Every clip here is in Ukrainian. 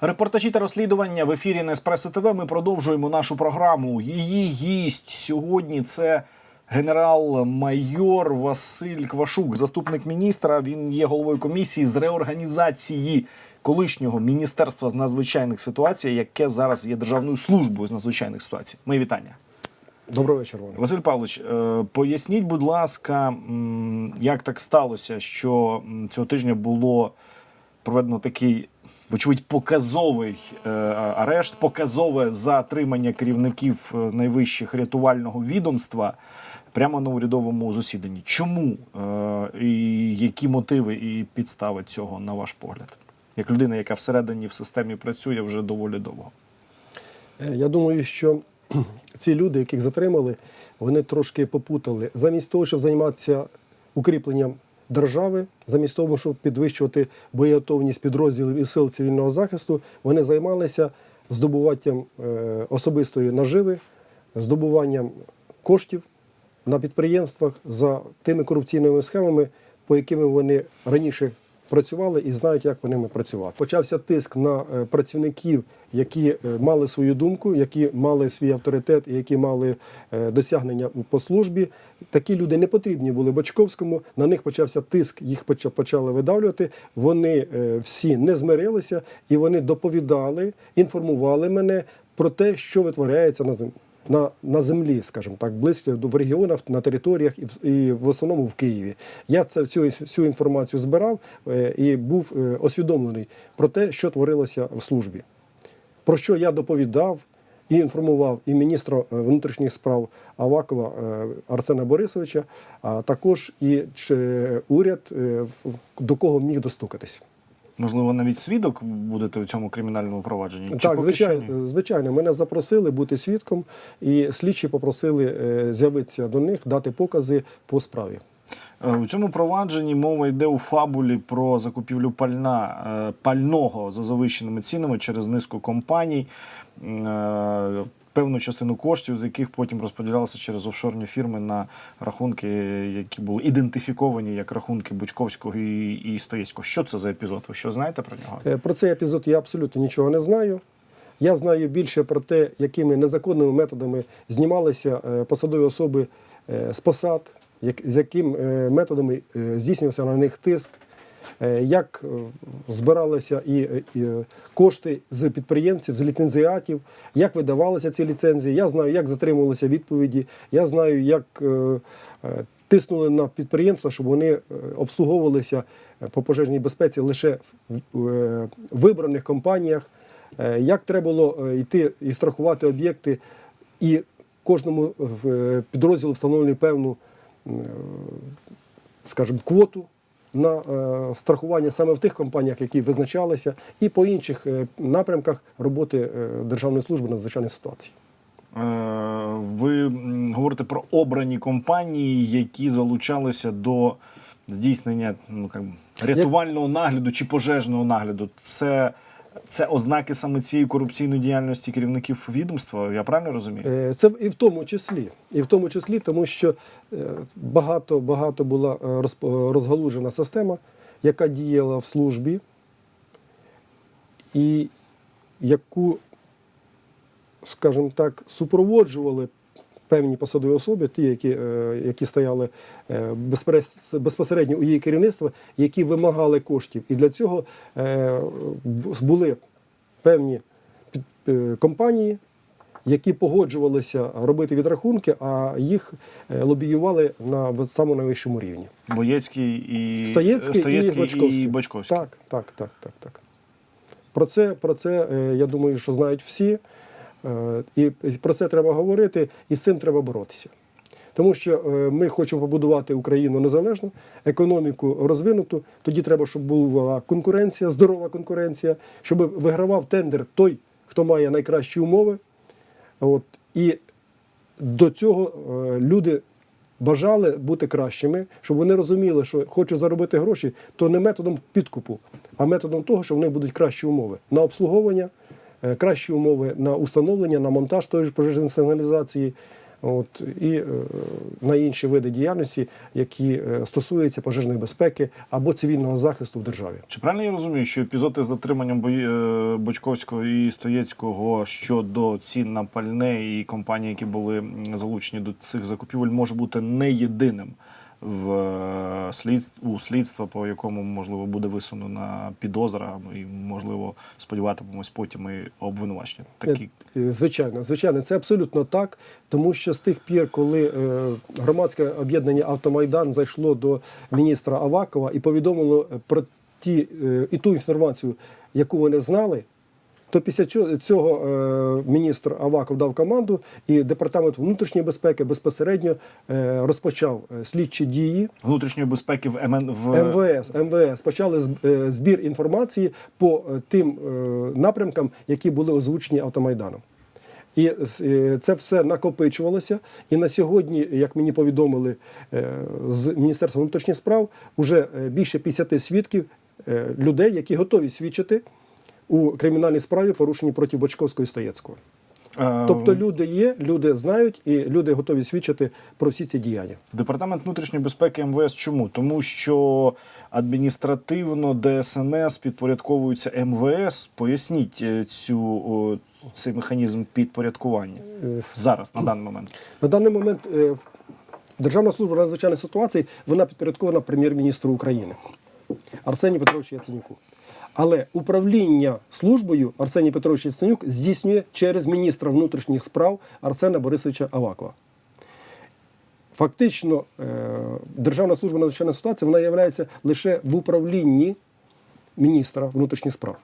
Репортажі та розслідування в ефірі Неспресо ТВ. Ми продовжуємо нашу програму. Її гість сьогодні це генерал-майор Василь Квашук, заступник міністра. Він є головою комісії з реорганізації колишнього міністерства з надзвичайних ситуацій, яке зараз є державною службою з надзвичайних ситуацій. Мої вітання. Доброго вечора. вам. Василь Павлович, е, поясніть, будь ласка, як так сталося, що цього тижня було проведено такий, вочевидь, показовий е, арешт, показове затримання керівників е, найвищих рятувального відомства прямо на урядовому засіданні. Чому е, і які мотиви і підстави цього, на ваш погляд? Як людина, яка всередині в системі працює вже доволі довго. Е, Я думаю, що ці люди, яких затримали, вони трошки попутали. Замість того, щоб займатися укріпленням держави, замість того, щоб підвищувати боєготовність підрозділів і сил цивільного захисту, вони займалися здобуванням е, особистої наживи, здобуванням коштів на підприємствах за тими корупційними схемами, по якими вони раніше працювали і знають, як по ними працювати. Почався тиск на е, працівників, які е, мали свою думку, які мали свій авторитет які мали е, досягнення по службі. Такі люди не потрібні були Бочковському. На них почався тиск, їх поча- почали видавлювати. Вони всі не змирилися і вони доповідали, інформували мене про те, що витворяється на землі. На, на землі, скажімо так, близько в регіонах, на територіях і в, і в основному в Києві. Я це всю, всю інформацію збирав е, і був е, освідомлений про те, що творилося в службі. Про що я доповідав і інформував і міністра е, внутрішніх справ Авакова е, Арсена Борисовича, а також і уряд, е, до кого міг достукатись. Можливо, навіть свідок будете у цьому кримінальному провадженні? Чи Так, звичайно, звичайно, мене запросили бути свідком, і слідчі попросили е, з'явитися до них, дати покази по справі. Е, У цьому провадженні мова йде у фабулі про закупівлю пальна е, пального за завищеними цінами через низку компаній. Певну частину коштів, з яких потім розподілялися через офшорні фірми на рахунки, які були ідентифіковані як рахунки Бучковського і, і Стоєцького. Що це за епізод? Ви що знаєте про нього? Е, Про цей епізод я абсолютно нічого не знаю. Я знаю більше про те, якими незаконними методами знімалися е, посадові особи е, з посад, як- з якими методами здійснювався на них тиск, як е, збиралися і, е, е, кошти з підприємців, з ліцензіатів, як видавалися ці ліцензії. Я знаю, як затримувалися відповіді. Я знаю, як е, е, тиснули на підприємства, щоб вони е, обслуговувалися е, по пожежній безпеці лише в е, вибраних компаніях. Е, Як треба було е, йти і страхувати об'єкти, і кожному е, підрозділу встановлювали певну, е, скажімо, квоту на е, страхування саме в тих компаніях, які визначалися, і по інших е, напрямках роботи е, Державної служби надзвичайних ситуацій. Е, Ви говорите про обрані компанії, які залучалися до здійснення ну, рятувального нагляду чи пожежного нагляду. Це, це ознаки саме цієї корупційної діяльності керівників відомства. Я правильно розумію? Е, Це і в тому числі, і в тому числі, тому що е, багато багато була е, розгалужена система, яка діяла в службі, і яку, скажімо так, супроводжували певні посадові особи, ті, які, е, які стояли е, безпосередньо у її керівництва, які вимагали коштів. І для цього е, були певні компанії, які погоджувалися робити відрахунки, а їх лобіювали на самому найвищому рівні. Боєцький і Стоєцький, Стоєцький і Бочковський. і Бочковський. Так, так, так, так, так. Про це, про це я думаю, що знають всі. Е, І про це треба говорити, і з цим треба боротися. Тому що е, ми хочемо побудувати Україну незалежну, економіку розвинуту. Тоді треба, щоб була конкуренція, здорова конкуренція, щоб вигравав тендер той, хто має найкращі умови. От, і до цього е, люди бажали бути кращими, щоб вони розуміли, що хочуть заробити гроші, то не методом підкупу, а методом того, що в них будуть кращі умови на обслуговування, кращі умови на установлення, на монтаж тої ж пожежної сигналізації. От, і е, на інші види діяльності, які е, стосуються пожежної безпеки або цивільного захисту в державі. Чи правильно я розумію, що епізоди з затриманням е, Бочковського і Стоєцького щодо цін на пальне і компанії, які були залучені до цих закупівель, може бути не єдиним в е, слід... у слідства, по якому можливо буде висунена підозра, і можливо сподіватимемось потім і обвинувачення. Такі Е, Звичайно, звичайно, це абсолютно так, тому що з тих пір, коли е, громадське об'єднання Автомайдан зайшло до міністра Авакова і повідомило про ті е, і ту інформацію, яку вони знали. То після цього е, міністр Аваков дав команду, і департамент внутрішньої безпеки безпосередньо е, розпочав е, слідчі дії. внутрішньої безпеки в МН в МВС, МВС почали збір інформації по тим напрямкам, які були озвучені автомайданом. І це все накопичувалося. І на сьогодні, як мені повідомили з Міністерства внутрішніх справ, вже більше 50 свідків людей, які готові свідчити у кримінальній справі, порушеній проти Бочковського і Стоєцького. Тобто люди є, люди знають, і люди готові свідчити про всі ці діяння. Департамент внутрішньої безпеки МВС чому? Тому що адміністративно ДСНС підпорядковується МВС. Поясніть е, цю цей механізм підпорядкування Е, зараз на даний момент. На даний момент е, Державна служба надзвичайних ситуацій вона підпорядкована прем'єр-міністру України Арсенію Петровичу Яценюку. Але управління службою Арсеній Петрович Яценюк здійснює через міністра внутрішніх справ Арсена Борисовича Авакова. Фактично, е, Державна служба надзвичайних ситуацій вона є лише в управлінні міністра внутрішніх справ.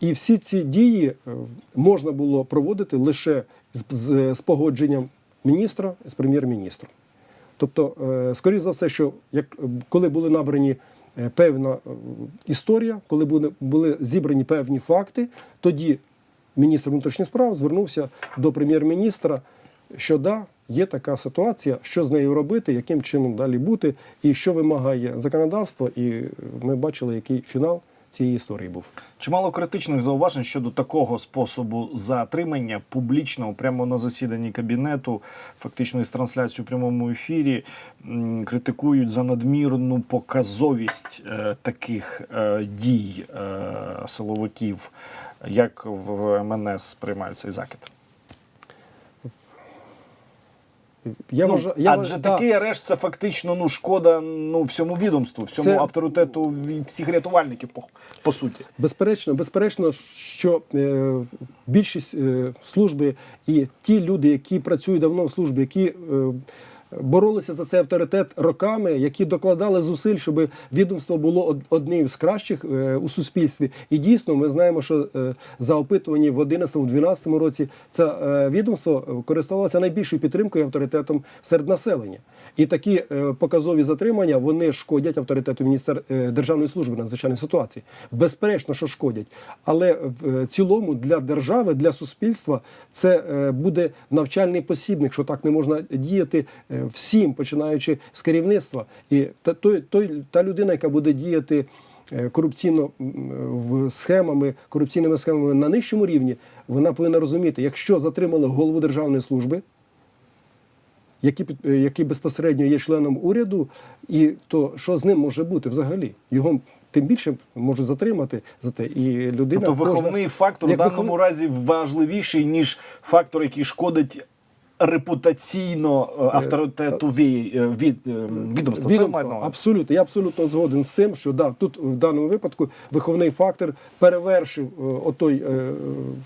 І всі ці дії е, можна було проводити лише з, погодженням міністра з прем'єр-міністром. Тобто, е, скоріш за все, що коли були набрані певна е, історія, коли були, зібрані певні факти, тоді міністр внутрішніх справ звернувся до прем'єр-міністра, що да, є така ситуація, що з нею робити, яким чином далі бути, і що вимагає законодавство. І е, ми бачили, який фінал цієї історії був. Чимало критичних зауважень щодо такого способу затримання публічного прямо на засіданні кабінету, фактично із трансляцією у прямому ефірі, критикують за надмірну показовість е, таких е, дій е, силовиків. Як в МНС сприймають цей закид? Я ну, вважаю- я адже вважаю, такий арешт це фактично ну шкода ну всьому відомству, всьому Це- авторитету всіх рятувальників по, по суті. Безперечно, безперечно, що е, більшість е, служби і ті люди, які працюють давно в службі, які е, боролися за цей авторитет роками, які докладали зусиль, щоб відомство було одним з кращих е, у суспільстві. І дійсно, ми знаємо, що е, за опитувані в 2011-2012 році це е, відомство користувалося найбільшою підтримкою і авторитетом серед населення. І такі показові затримання вони шкодять авторитету міністер державної служби надзвичайних ситуацій. Безперечно, що шкодять. Але в цілому для держави, для суспільства це буде навчальний посібник, що так не можна діяти всім, починаючи з керівництва. І та той, той та людина, яка буде діяти. е, Корупційно в схемами, корупційними схемами на нижчому рівні, вона повинна розуміти, якщо затримали голову державної служби, який, е, який безпосередньо є членом уряду, і то що з ним може бути взагалі? Його тим більше можуть затримати за те. І людина Тобто кожна- виховний фактор в як даному вихов- разі важливіший, ніж фактор, який шкодить репутаційно е, авторитету ві- е, від, е, відомства. Це абсолютно, я абсолютно згоден з цим, що да, тут в даному випадку виховний фактор перевершив е, отой, е,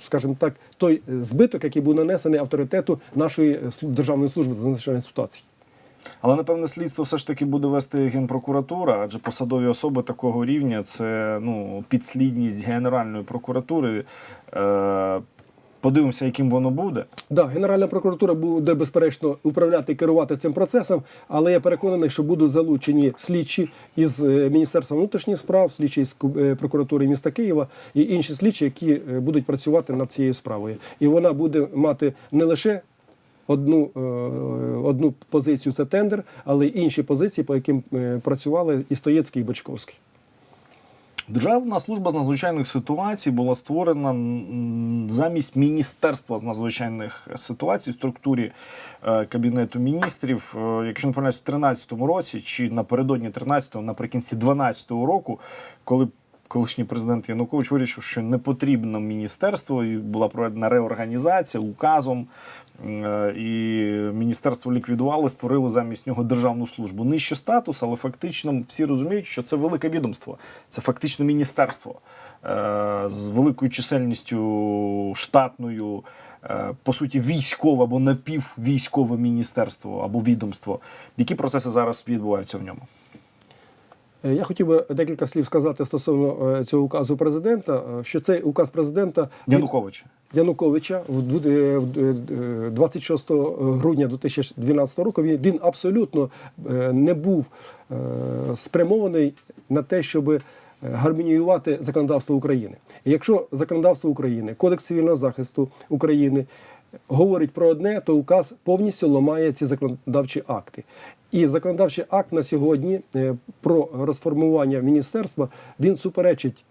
скажімо так, той е, збиток, який був нанесений авторитету нашої е, державної служби з надзвичайних ситуацій. Але напевне слідство все ж таки буде вести генпрокуратура, адже посадові особи такого рівня це ну, підслідність Генеральної прокуратури. Е, подивимося, яким воно буде. Да, Генеральна прокуратура буде безперечно управляти і керувати цим процесом, але я переконаний, що будуть залучені слідчі із е, Міністерства внутрішніх справ, слідчі з е, прокуратури міста Києва і інші слідчі, які е, будуть працювати над цією справою. І вона буде мати не лише одну, одну позицію це тендер, але й інші позиції, по яким працювали і Стоєцький, і Бочковський. Державна служба з надзвичайних ситуацій була створена замість міністерства з надзвичайних ситуацій в структурі е, кабінету міністрів. Е, якщо не помиляюсь, в 2013 році чи напередодні 13-го, наприкінці 12-го року, коли колишній президент Янукович вирішив, що не потрібно міністерство, і була проведена реорганізація указом. е, І міністерство ліквідували, створили замість нього державну службу. Нижче статус, але фактично всі розуміють, що це велике відомство, це фактично міністерство е, з великою чисельністю штатною, е, по суті, військове або напіввійськове міністерство або відомство. Які процеси зараз відбуваються в ньому? Е, Я хотів би декілька слів сказати стосовно е, цього указу президента, е, що цей указ президента він- Янукович. Януковича в ду- е, в ду- е, 26 грудня 2012 року він, він абсолютно не був спрямований на те, щоб гармоніювати законодавство України. Якщо законодавство України, Кодекс цивільного захисту України говорить про одне, то указ повністю ламає ці законодавчі акти. І законодавчий акт на сьогодні е, про розформування міністерства він суперечить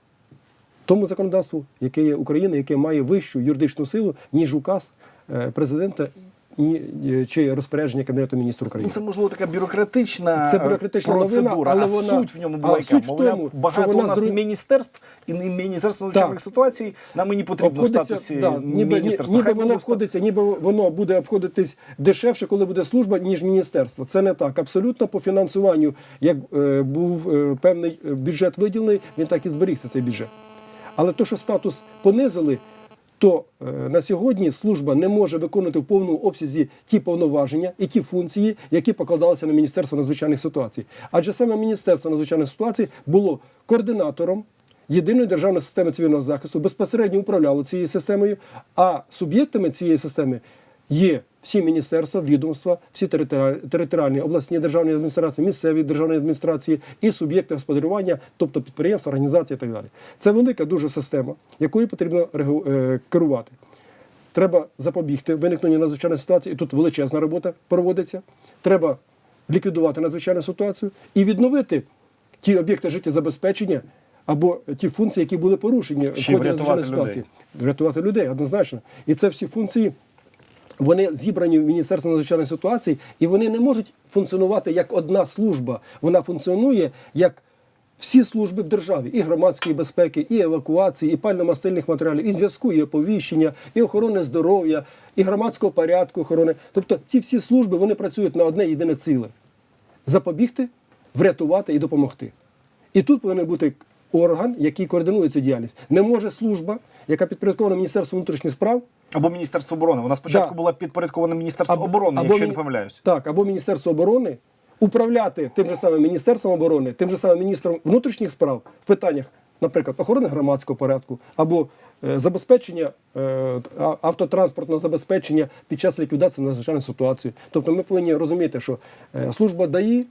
тому законодавству, яке є Україна, яке має вищу юридичну силу, ніж указ е, президента чи розпорядження Кабінету міністрів Ну, України. це можливо така бюрократична, Це е, бюрократична процедура, новина, але а вона- суть в ньому була яка? суть в Мовляв, тому, багато що вона у нас зру- міністерств і не міністерство надзвичайних ситуацій. Нам і не потрібно в статусі да, ніби, ні- міністерства. ніби Хай воно входиться, ніби воно буде обходитись дешевше, коли буде служба, ніж міністерство. Це не так. Абсолютно по фінансуванню, як е, був е, певний е, бюджет виділений, він так і зберігся цей бюджет. Але то, що статус понизили, то е, на сьогодні служба не може виконувати в повному обсязі ті повноваження і ті функції, які покладалися на Міністерство надзвичайних ситуацій. Адже саме Міністерство надзвичайних ситуацій було координатором єдиної державної системи цивільного захисту, безпосередньо управляло цією системою, а суб'єктами цієї системи є всі міністерства, відомства, всі територіальні, обласні державні адміністрації, місцеві державні адміністрації і суб'єкти господарювання, тобто підприємства, організації і так далі. Це велика дуже система, якою потрібно е, керувати. Треба запобігти виникненню надзвичайної ситуації, і тут величезна робота проводиться. Треба ліквідувати надзвичайну ситуацію і відновити ті об'єкти життєзабезпечення або ті функції, які були порушені в ході надзвичайної людей. ситуації. Врятувати людей, однозначно. І це всі функції. Вони зібрані в Міністерстві надзвичайної ситуації, і вони не можуть функціонувати як одна служба. Вона функціонує як всі служби в державі: і громадської безпеки, і евакуації, і пально-мастильних матеріалів, і зв'язку, і оповіщення, і охорони здоров'я, і громадського порядку охорони. Тобто ці всі служби вони працюють на одне єдине ціле запобігти, врятувати і допомогти. І тут повинен бути орган, який координує цю діяльність. Не може служба, яка підпорядкована Міністерству внутрішніх справ, Або Міністерство оборони. Вона спочатку Да. була підпорядкована Міністерству Або- оборони, або якщо я не помиляюсь. Так, або Міністерство оборони управляти тим же самим Міністерством оборони, тим же самим міністром внутрішніх справ в питаннях, наприклад, охорони громадського порядку або е, забезпечення е, автотранспортного забезпечення під час ліквідації надзвичайної ситуації. Тобто ми повинні розуміти, що е, служба ДАІ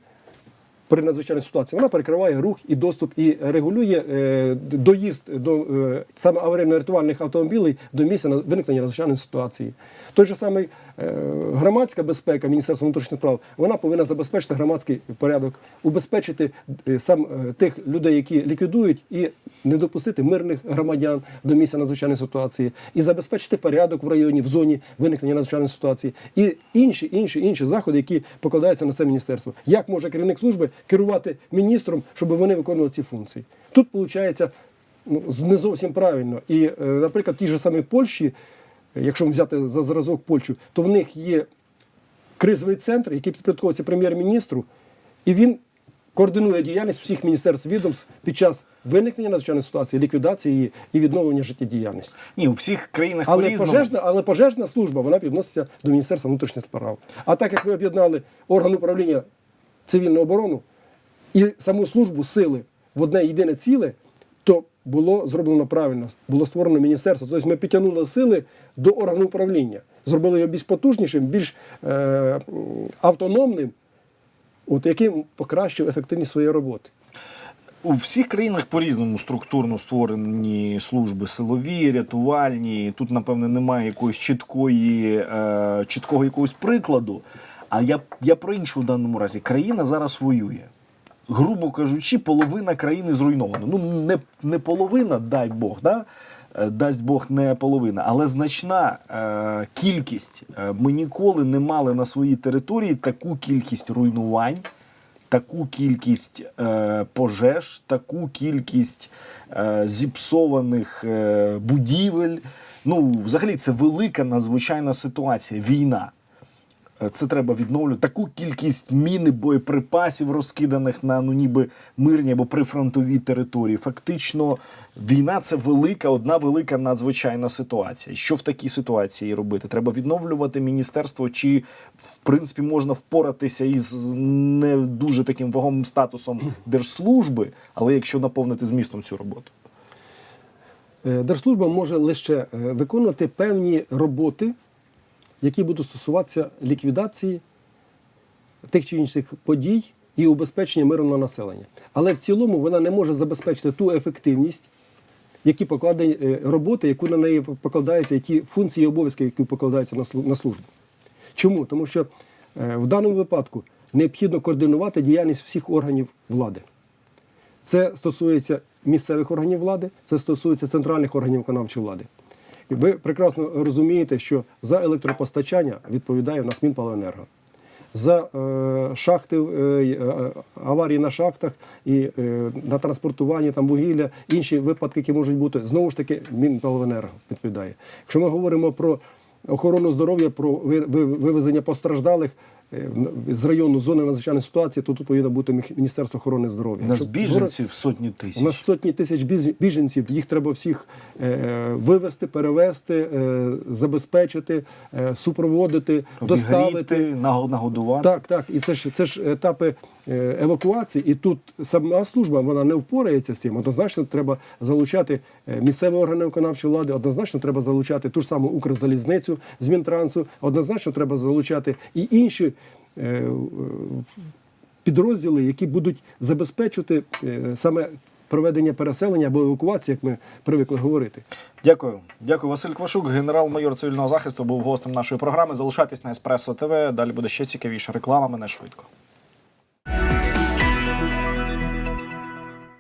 при надзвичайній ситуації вона перекриває рух і доступ і регулює е, доїзд до е, саме аварійно-рятувальних автомобілів до місця на- виникнення надзвичайної ситуації. Той же самий е, громадська безпека Міністерства внутрішніх справ вона повинна забезпечити громадський порядок, убезпечити е, сам е, тих людей, які ліквідують, і не допустити мирних громадян до місця надзвичайної ситуації, і забезпечити порядок в районі, в зоні виникнення надзвичайної ситуації, і інші, інші, інші заходи, які покладаються на це міністерство. Як може керівник служби керувати міністром, щоб вони виконували ці функції? Тут виходить ну, не зовсім правильно. І, е, наприклад, в тій же самій Польщі, якщо взяти за зразок Польщу, то в них є кризовий центр, який підпорядковується прем'єр-міністру, і він координує діяльність всіх міністерств відомств під час виникнення надзвичайної ситуації, ліквідації її і відновлення життєдіяльності. Ні, у всіх країнах Але по-різному. пожежна, але пожежна служба вона відноситься до Міністерства внутрішніх справ. А так як ми об'єднали орган управління цивільну оборону і саму службу сили в одне єдине ціле, то було зроблено правильно. Було створено міністерство. Тобто ми підтягнули сили до органу управління, зробили його більш потужнішим, більш е, автономним, от яким покращив ефективність своєї роботи. У всіх країнах по-різному структурно створені служби силові, рятувальні. Тут, напевне, немає якоїсь чіткої, е, чіткого якогось прикладу. А я, я про інше у даному разі. Країна зараз воює. грубо кажучи, половина країни зруйнована. Ну, не, не половина, дай Бог, да? Е, дасть Бог не половина, але значна е, кількість. Е, ми ніколи не мали на своїй території таку кількість руйнувань, таку кількість е, пожеж, таку кількість е, зіпсованих е, будівель. Ну, взагалі, це велика надзвичайна ситуація. Війна. Е, Це треба відновлювати. Таку кількість мін і боєприпасів, розкиданих на ну ніби мирні або прифронтові території. Фактично, війна це велика, одна велика надзвичайна ситуація. Що в такій ситуації робити? Треба відновлювати міністерство, чи в принципі можна впоратися із не дуже таким вагомим статусом держслужби, але якщо наповнити змістом цю роботу. Е, Держслужба може лише е, виконувати певні роботи, які будуть стосуватися ліквідації тих чи інших подій і убезпечення мирного населення. Але в цілому вона не може забезпечити ту ефективність, які покладені е, роботи, яку на неї покладаються, які функції і обов'язки, які покладаються на службу. Чому? Тому що е, в даному випадку необхідно координувати діяльність всіх органів влади. Це стосується місцевих органів влади, це стосується центральних органів виконавчої влади. Ви прекрасно розумієте, що за електропостачання відповідає в нас Мінпаленерго. За е, шахти, е, е, аварії на шахтах і на транспортуванні там, вугілля, інші випадки, які можуть бути, знову ж таки, Мінпаленерго відповідає. Якщо ми говоримо про охорону здоров'я, про ви- ви- вивезення постраждалих з району зони надзвичайної ситуації, то тут повинно бути Міністерство охорони здоров'я. У нас біженців сотні тисяч. у нас сотні тисяч біженців, їх треба всіх е, вивезти, перевезти, е, забезпечити, е, супроводити, доставити. Обігріти, наго- нагодувати. Так, так. І це ж це ж етапи е, евакуації. І тут сама служба вона не впорається з цим. Однозначно треба залучати е, місцеві органи виконавчої влади, однозначно треба залучати ту ж саму Укрзалізницю з Мінтрансу, однозначно треба залучати і інші. е, е, Підрозділи, які будуть забезпечувати е, саме проведення переселення або евакуації, як ми привикли говорити. Дякую. Дякую, Василь Квашук, генерал-майор цивільного захисту, був гостем нашої програми. Залишайтесь на Еспресо ТВ. Далі буде ще цікавіше. Реклама мене швидко. you